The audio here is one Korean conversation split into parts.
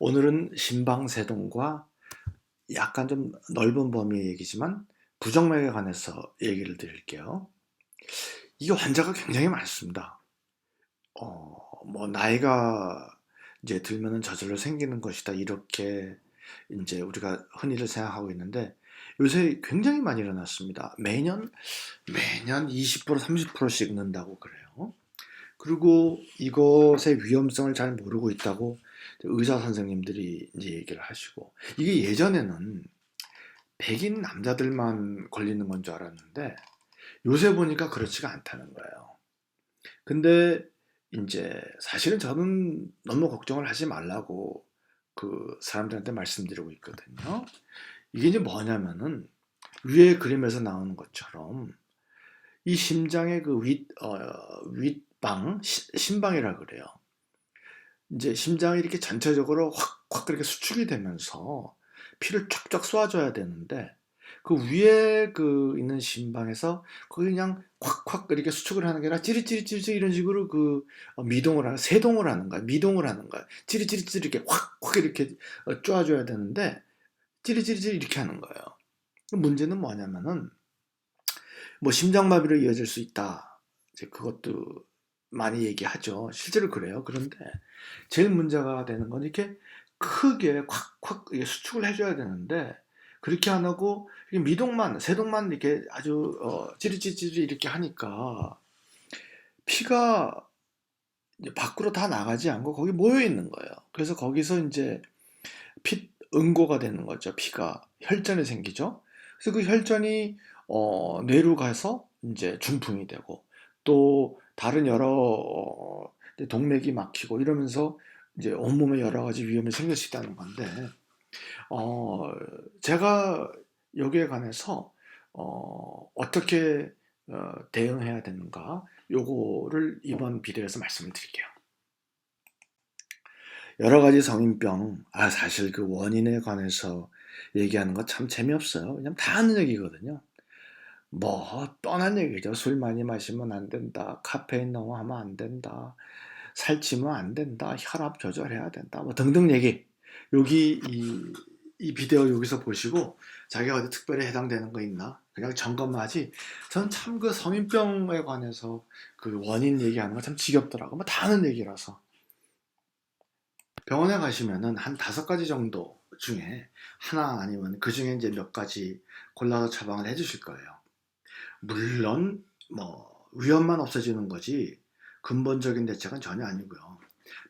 오늘은 신방세동과 약간 좀 넓은 범위의 얘기지만 부정맥에 관해서 얘기를 드릴게요. 이게 환자가 굉장히 많습니다. 어, 뭐 나이가 이제 들면은 저절로 생기는 것이다 이렇게 이제 우리가 흔히들 생각하고 있는데 요새 굉장히 많이 일어났습니다. 매년 매년 20% 30%씩 는다고 그래요. 그리고 이것의 위험성을 잘 모르고 있다고 의사 선생님들이 이제 얘기를 하시고 이게 예전에는 백인 남자들만 걸리는 건 줄 알았는데 요새 보니까 그렇지가 않다는 거예요. 근데 이제 사실은 저는 너무 걱정을 하지 말라고 그 사람들한테 말씀드리고 있거든요. 이게 이제 뭐냐면은 위에 그림에서 나오는 것처럼 이 심장의 그 윗, 어, 윗방, 시- 심방이라 그래요. 이제 심장이 이렇게 전체적으로 확, 확 그렇게 수축이 되면서 피를 쫙쫙 쏘아줘야 되는데 그 위에 그 있는 심방에서 그냥 확확 이렇게 수축을 하는 게 아니라 찌릿찌릿찌릿 이런 식으로 그 어, 미동을 하는 세동을 하는 거야. 미동을 하는 거야. 찌릿찌릿찌릿 이렇게 확확 이렇게 어, 쪼아줘야 되는데 찌릿찌릿찌릿 이렇게 하는 거예요. 문제는 뭐냐면은 뭐 심장마비로 이어질 수 있다. 이제 그것도 많이 얘기하죠 실제로 그래요 그런데 제일 문제가 되는 건 이렇게 크게 콱콱 수축을 해줘야 되는데 그렇게 안 하고 미동만 세동만 이렇게 아주 어, 찌릿찌릿 이렇게 하니까 피가 밖으로 다 나가지 않고 거기 모여 있는 거예요. 그래서 거기서 이제 피 응고가 되는 거죠. 피가 혈전이 생기죠. 그래서 그 혈전이 어, 뇌로 가서 이제 중풍이 되고 또 다른 여러 어, 동맥이 막히고 이러면서 이제 온몸에 여러 가지 위험이 생길 수 있다는 건데 어, 제가 여기에 관해서 어, 어떻게 어, 대응해야 되는가 요거를 이번 비디오에서 말씀을 드릴게요. 여러 가지 성인병, 아 사실 그 원인에 관해서 얘기하는 거참 재미없어요. 왜냐면 다 아는 얘기거든요. 뭐 뻔한 얘기죠. 술 많이 마시면 안 된다. 카페인 너무 하면 안 된다. 살찌면 안 된다. 혈압 조절해야 된다. 뭐 등등 얘기. 여기 이, 이 비디오 여기서 보시고 자기가 어디 특별히 해당되는 거 있나? 그냥 점검만 하지. 전 참 그 성인병에 관해서 그 원인 얘기하는 거 참 지겹더라고. 뭐다 아는 얘기라서. 병원에 가시면은 한 다섯 가지 정도 중에 하나 아니면 그 중에 이제 몇 가지 골라서 처방을 해주실 거예요. 물론 뭐 위험만 없어지는 거지 근본적인 대책은 전혀 아니고요.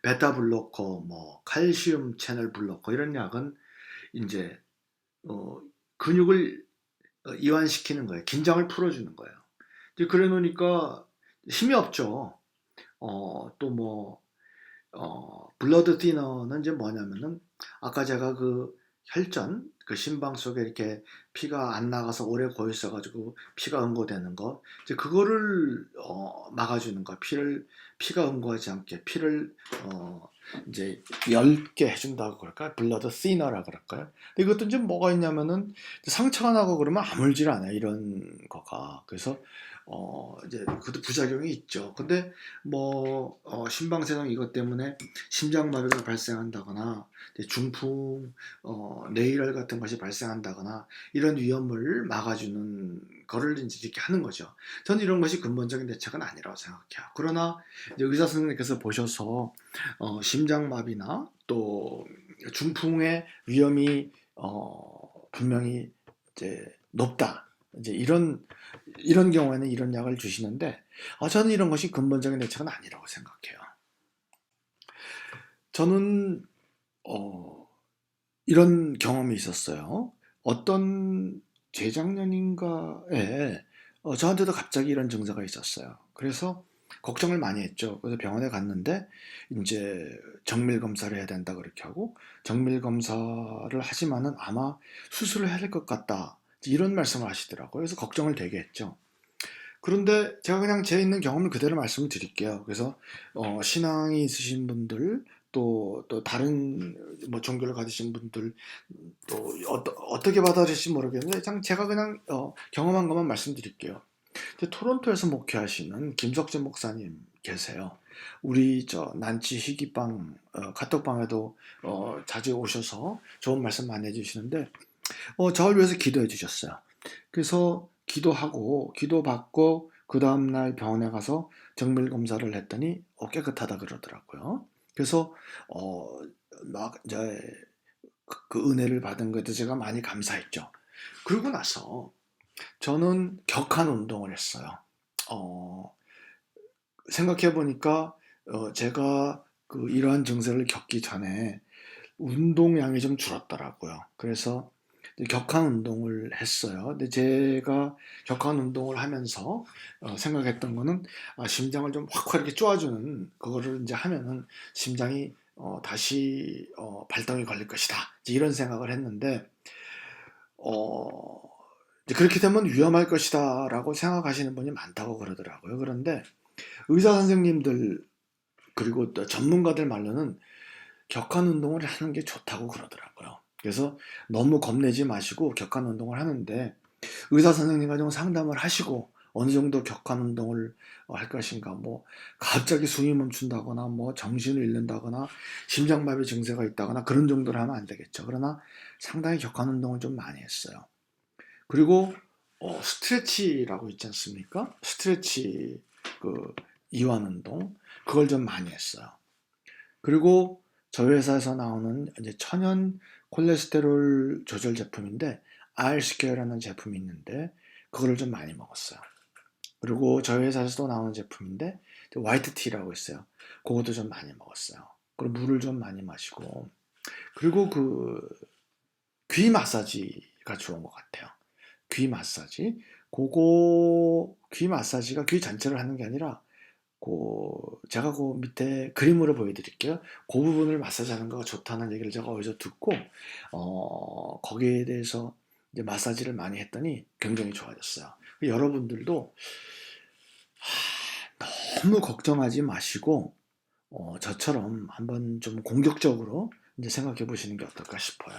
베타 블로커, 뭐 칼슘 채널 블로커 이런 약은 이제 어, 근육을 어, 이완시키는 거예요. 긴장을 풀어주는 거예요. 이제 그래 놓으니까 힘이 없죠. 어, 또 뭐, 어, 블러드 티너는 이제 뭐냐면은 아까 제가 그 혈전, 그 심방 속에 이렇게 피가 안 나가서 오래 고여 있어가지고 피가 응고되는 거, 이제 그거를 어, 막아주는 거, 피를 피가 응고하지 않게 피를 어, 이제 엷게 해준다고 그럴까요? 블러드 시너라 그럴까요? 근데 이것도 이제 뭐가 있냐면은 상처가 나고 그러면 아물질 않아요. 이런 거가. 그래서 어 이제 그것도 부작용이 있죠. 근데 뭐 어, 심방세동 이것 때문에 심장마비가 발생한다거나 중풍, 어, 뇌혈 같은 것이 발생한다거나 이런 위험을 막아주는 거를 이제 이렇게 하는 거죠. 저는 이런 것이 근본적인 대책은 아니라고 생각해요. 그러나 이제 의사 선생님께서 보셔서 어, 심장마비나 또 중풍의 위험이 어, 분명히 이제 높다. 이제 이런 이런 경우에는 이런 약을 주시는데 아, 저는 이런 것이 근본적인 대책은 아니라고 생각해요. 저는 어, 이런 경험이 있었어요. 어떤 재작년인가에 어, 저한테도 갑자기 이런 증세가 있었어요. 그래서 걱정을 많이 했죠. 그래서 병원에 갔는데 이제 정밀 검사를 해야 된다 그렇게 하고 정밀 검사를 하지만은 아마 수술을 해야 될 것 같다 이런 말씀을 하시더라고요. 그래서 걱정을 되게 했죠. 그런데 제가 그냥 제 있는 경험을 그대로 말씀을 드릴게요. 그래서 어, 신앙이 있으신 분들 또, 또 다른 뭐 종교를 가지신 분들 또 어, 떻게 받아들일지 모르겠는데 그냥 제가 그냥 어, 경험한 것만 말씀드릴게요. 토론토에서 목회하시는 김석재 목사님 계세요. 우리 저 난치 희귀빵 어, 카톡방에도 어, 자주 오셔서 좋은 말씀 많이 해주시는데 어, 저를 위해서 기도해 주셨어요. 그래서 기도하고 기도받고 그 다음날 병원에 가서 정밀 검사를 했더니 어, 깨끗하다 그러더라고요. 그래서 어, 막 이제 그, 그 은혜를 받은 것에 제가 많이 감사했죠. 그러고 나서 저는 격한 운동을 했어요. 어, 생각해 보니까 어, 제가 그 이러한 증세를 겪기 전에 운동량이 좀 줄었더라고요. 그래서 격한 운동을 했어요. 근데 제가 격한 운동을 하면서 어, 생각했던 거는 아, 심장을 좀 확확 이렇게 쪼아주는 그거를 이제 하면은 심장이 어, 다시 어, 발동이 걸릴 것이다. 이런 생각을 했는데 어, 그렇게 되면 위험할 것이다라고 생각하시는 분이 많다고 그러더라고요. 그런데 의사 선생님들 그리고 또 전문가들 말로는 격한 운동을 하는 게 좋다고 그러더라고요. 그래서 너무 겁내지 마시고 격한 운동을 하는데 의사 선생님과 좀 상담을 하시고 어느 정도 격한 운동을 어, 할 것인가 뭐 갑자기 숨이 멈춘다거나 뭐 정신을 잃는다거나 심장마비 증세가 있다거나 그런 정도로 하면 안 되겠죠. 그러나 상당히 격한 운동을 좀 많이 했어요. 그리고 어, 스트레치라고 있지 않습니까? 스트레치 그 이완 운동 그걸 좀 많이 했어요. 그리고 저희 회사에서 나오는 이제 천연 콜레스테롤 조절 제품인데 알스케어라는 제품이 있는데 그거를 좀 많이 먹었어요. 그리고 저희 회사에서도 나오는 제품인데 화이트 티라고 있어요. 그것도 좀 많이 먹었어요. 그리고 물을 좀 많이 마시고 그리고 그 귀 마사지가 좋은 것 같아요. 귀 마사지. 그거 귀 마사지가 귀 전체를 하는 게 아니라 그 제가 그 밑에 그림으로 보여드릴게요. 그 부분을 마사지하는 거가 좋다는 얘기를 제가 어디서 듣고 어, 거기에 대해서 이제 마사지를 많이 했더니 굉장히 좋아졌어요. 여러분들도 하, 너무 걱정하지 마시고 어, 저처럼 한번 좀 공격적으로 이제 생각해 보시는 게 어떨까 싶어요.